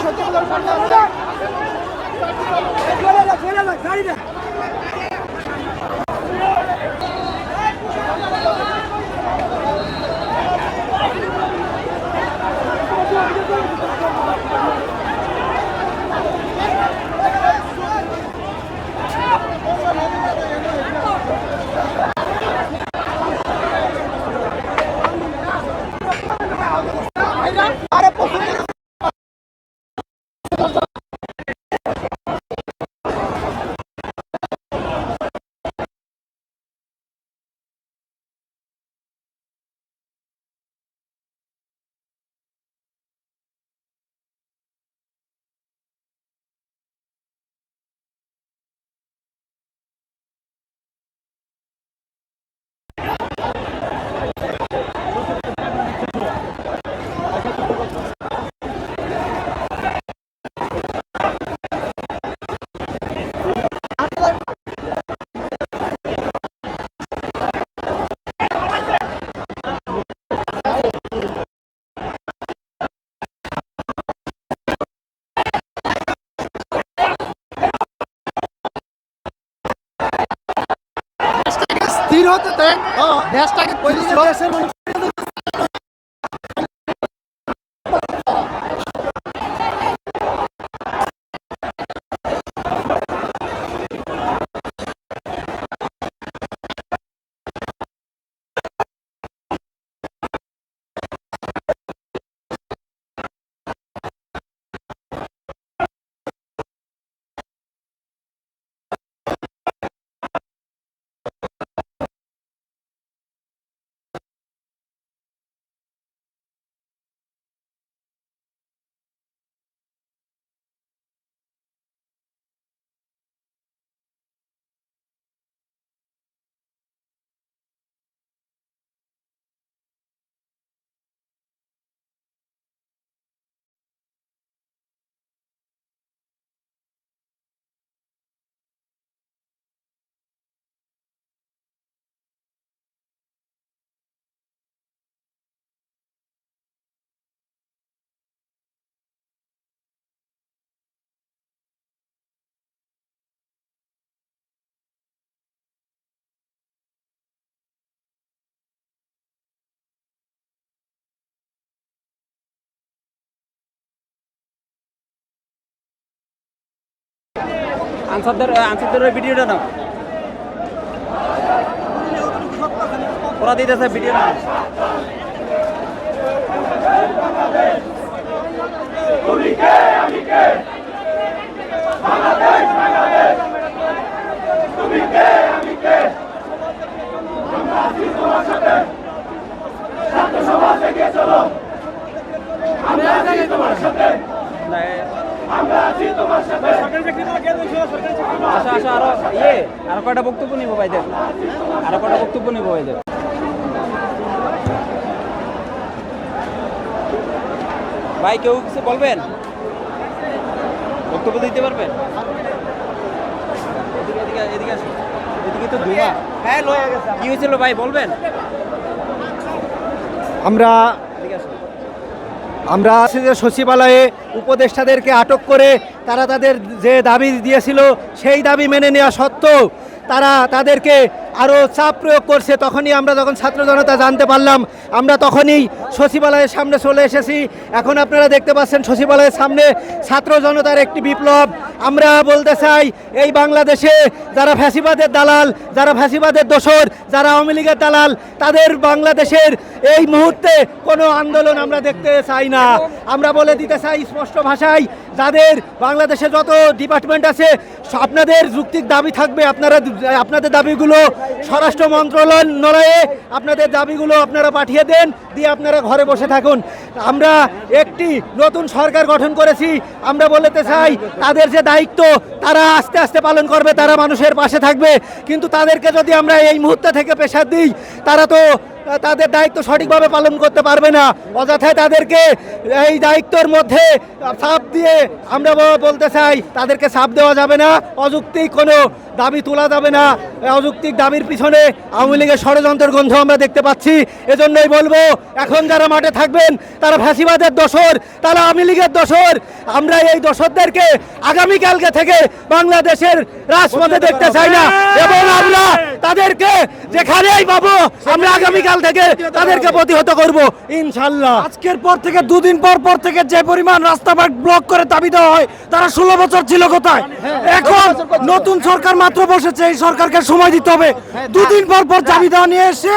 স্থির হতে দেন দেশটাকে আনসারদের আনসারদের ভিডিওটা নাও। ওরা দিতেছে ভিডিও নাও। আসো আসো আরও ইয়ে আরও কয়টা বক্তব্য নিবো ভাইদের? আরও কয়টা বক্তব্য নিবো ভাইদের? ভাই কেউ কিছু বলবেন? বক্তব্য দিতে পারবেন? এদিকে এদিকে এদিকে আসুন। এদিকে তো ধোঁয়া হ্যাঁ লয়ে গেছে কি হয়েছিল ভাই বলবেন? আমরা আমরা আছি যে সচিবালয়ে উপদেষ্টাদেরকে আটক করে তারা তাদের যে দাবি দিয়েছিল সেই দাবি মেনে নেওয়া সত্ত্বেও তারা তাদেরকে আরও চাপ প্রয়োগ করছে। তখনই আমরা যখন ছাত্র জনতা জানতে পারলাম, আমরা তখনই সচিবালয়ের সামনে চলে এসেছি। এখন আপনারা দেখতে পাচ্ছেন সচিবালয়ের সামনে ছাত্র জনতার একটি বিপ্লব। আমরা বলতে চাই, এই বাংলাদেশে যারা ফ্যাসিবাদের দালাল, যারা ফ্যাসিবাদের দোসর যারা আওয়ামী লীগের দালাল, তাদের বাংলাদেশের এই মুহূর্তে কোনো আন্দোলন আমরা দেখতে চাই না। আমরা বলে দিতে চাই স্পষ্ট ভাষায় যাদের বাংলাদেশে যত ডিপার্টমেন্ট আছে, আপনাদের যুক্তিক দাবি থাকবে, আপনারা, আপনাদের দাবিগুলো স্বরাষ্ট্র মন্ত্রণালয়ে আপনাদের দাবিগুলো আপনারা পাঠিয়ে দেন, দিয়ে আপনারা ঘরে বসে থাকুন। আমরা একটি নতুন সরকার গঠন করেছি, আমরা বলতে চাই, তাদের যে দায়িত্ব, তারা আস্তে আস্তে পালন করবে, তারা মানুষের পাশে থাকবে। কিন্তু তাদেরকে যদি আমরা এই মুহূর্তে থেকে পেশার দিই, তারা তো তাদের দায়িত্ব সঠিকভাবে পালন করতে পারবে না। অযথায় তাদেরকে এই দায়িত্বের মধ্যে চাপ দিয়ে আমরা বলতে চাই, তাদেরকে চাপ দেওয়া যাবে না। অযৌক্তিক কোনো দাবি তোলা যাবে না। অযৌক্তিক দাবির পিছনে আওয়ামী লীগের ষড়যন্ত্রের গন্ধ আমরা দেখতে পাচ্ছি। এজন্যই বলব, এখন যারা মাঠে থাকবেন, তারা ফ্যাসিবাদের দোসর তারা আওয়ামী লীগের দোসর আমরা এই দোসরদেরকে আগামীকালকে থেকে বাংলাদেশের রাজপথে দেখতে চাই না। এবং আমরা তাদেরকে যেখানেই পাবো, আমরা আগামীকাল থেকে তাদেরকে প্রতিহত করব। ইনশাল্লাহ। আজকের পর থেকে দুদিন পর পর থেকে যে পরিমাণ রাস্তা ব্লক করে দাবি দেওয়া হয় তারা ষোলো বছর ছিল কোথায়? এখন নতুন সরকার মাত্র বসেছে এই সরকারকে সময় দিতে হবে। দুদিন পর পর দাবি দেওয়া নিয়ে এসে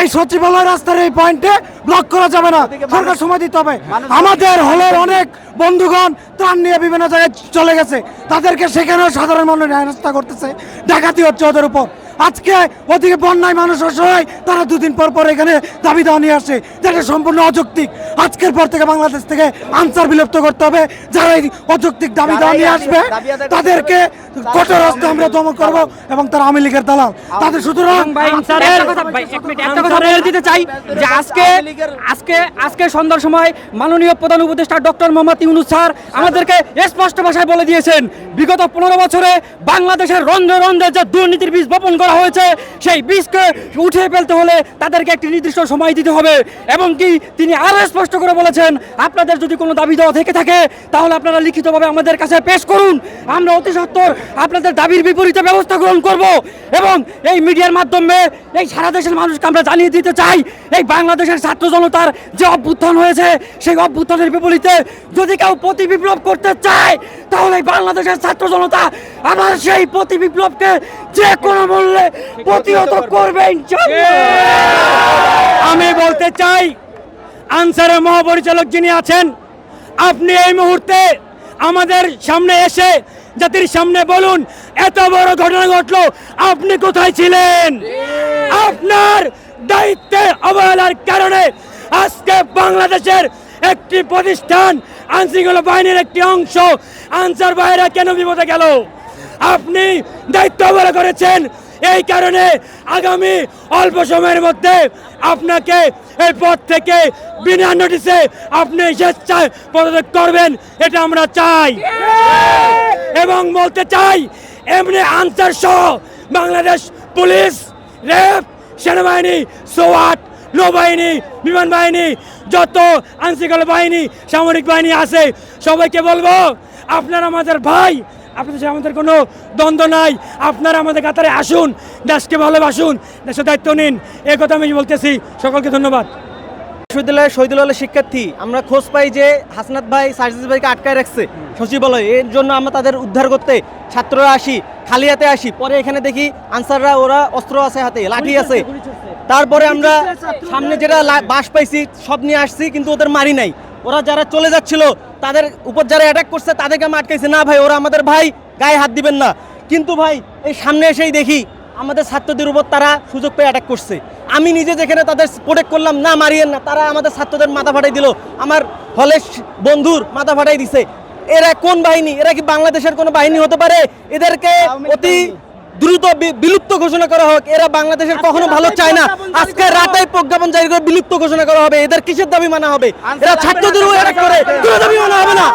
এই সচিবালয় রাস্তার এই পয়েন্টে ব্লক করা যাবে না। সরকার সময় দিতে হবে। আমাদের হলের অনেক বন্ধুগণ ত্রাণ নিয়ে বিভিন্ন জায়গায় চলে গেছে। তাদেরকে সেখানেও সাধারণ মানুষ রাস্তা করতেছে। ডাকাতি হচ্ছে ওদের উপর। আজকে ওদিকে বন্যায় মানুষ অসহায় তারা দুদিন পর পর এখানে দাবি দেওয়া নিয়ে আসে। যেটা সম্পূর্ণ অযৌক্তিক। আজকের পর থেকে বাংলাদেশ থেকে আনসার বিলুপ্ত করতে হবে। যারা এই অযৌক্তিক দাবি দেওয়া নিয়ে আসবে তাদেরকে কঠোর হস্তে আমরা দমন করব এবং তারা আওয়ামী লীগের দালাল। তাদের সুতরাং একটা কথা বলে দিতে চাই যে আজকে আজকে আজকে সন্ধ্যার সময় মাননীয় প্রধান উপদেষ্টা ডক্টর মোহাম্মদ ইউনুস স্যার আমাদেরকে স্পষ্ট ভাষায় বলে দিয়েছেন বিগত পনেরো বছরে বাংলাদেশের রন্ধে রন্ধে যে দুর্নীতির বীজ বপন করা হয়েছে, সেই বিষকে উঠিয়ে ফেলতে হলে তাদেরকে একটি নির্দিষ্ট সময় দিতে হবে। এবং কি তিনি আরও স্পষ্ট করে বলেছেন, আপনাদের যদি কোনো দাবি দেওয়া থেকে থাকে, তাহলে আপনারা লিখিতভাবে আমাদের কাছে পেশ করুন। আমরা অতি সত্বর আপনাদের দাবির বিপরীতে ব্যবস্থা গ্রহণ করব এবং এই মিডিয়ার মাধ্যমে এই সারা দেশের মানুষকে আমরা জানিয়ে দিতে চাই, এই বাংলাদেশের ছাত্র জনতার যে অভ্যুত্থান হয়েছে, সেই অভ্যুত্থানের বিপরীতে যদি কেউ প্রতি বিপ্লব করতে চায়, তাহলে বাংলাদেশের ছাত্র জনতা আবার সেই প্রতি বিপ্লবকে যে কোনো মূল্যে প্রতিহত করবেন আমি বলতে চাই আনসারের মহাপরিচালক যিনি আছেন আপনি এই মুহূর্তে আমাদের সামনে এসে জাতির সামনে বলুন এত বড় ঘটনা ঘটলো আপনি কোথায় ছিলেন? আপনার দায়িত্বে অবহেলার কারণে আজকে বাংলাদেশের একটি প্রতিষ্ঠান আইনশৃঙ্খলা বাহিনীর একটি অংশ আনসার বাইরে কেন বিপদে গেল? আপনি দায়িত্ব অবহেলা করেছেন এই কারণে আগামী অল্প সময়ের মধ্যে আপনাকে এই পদ থেকে বিনা নোটিসে আপনি স্বেচ্ছায় পদত্যাগ করবেন, এটা আমরা চাই। এবং বলতে চাই, এমনি আনসার সহ বাংলাদেশ পুলিশ রেপ সেনাবাহিনী, সোয়াট, নৌবাহিনী, বিমান বাহিনী, যত আইনশৃঙ্খলা বাহিনী, সামরিক বাহিনী আছে, সবাইকে বলব, আপনারা আমাদের ভাই আপনাদের সাথে আমাদের কোনো দ্বন্দ্ব নাই। আপনারা আমাদের কাতারে আসুন দেশকে ভালোবাসুন দেশের দায়িত্ব নিন। এই কথা আমি বলতেছি। সকলকে ধন্যবাদ। বিশ্ববিদ্যালয়ের শহীদুল আলের শিক্ষার্থী আমরা খোঁজ পাই যে হাসনাত ভাই সার্জিস ভাইকে আটকায় রাখছে সচিবালয়। এর জন্য আমরা তাদের উদ্ধার করতে ছাত্ররা আসি খালি হাতে আসি। পরে এখানে দেখি আনসাররা ওরা অস্ত্র আছে হাতে লাঠি আছে। তারপরে আমরা সামনে যেটা বাস পাইছি সব নিয়ে আসছি কিন্তু ওদের মারি নাই। ওরা যারা চলে যাচ্ছিল তাদের উপর যারা অ্যাটাক করছে তাদেরকে আমরা আটকাইছি। না ভাই ওরা আমাদের ভাই গায়ে হাত দিবেন না। কিন্তু ভাই এই সামনে এসেই দেখি আমাদের ছাত্রদের উপর তারা সুযোগ পেয়ে অ্যাটাক করছে। আমি নিজে যেখানে তাদের প্রোটেক্ট করলাম না মারিয়েন না তারা আমাদের ছাত্রদের মাথা ফাটাই দিল। আমার হলের বন্ধুর মাথা ফাটাই দিছে। এরা কোন বাহিনী? এরা কি বাংলাদেশের কোনো বাহিনী হতে পারে? এদেরকে অতি দ্রুত বিলুপ্ত ঘোষণা করা হোক। এরা বাংলাদেশের কখনো ভালো চায় না। আজকে রাতে প্রজ্ঞাপন জারি করে বিলুপ্ত ঘোষণা করা হবে। এদের কিসের দাবি মানা হবে? এরা ছাত্রদের করে। কোনো দাবি মানা হবে না।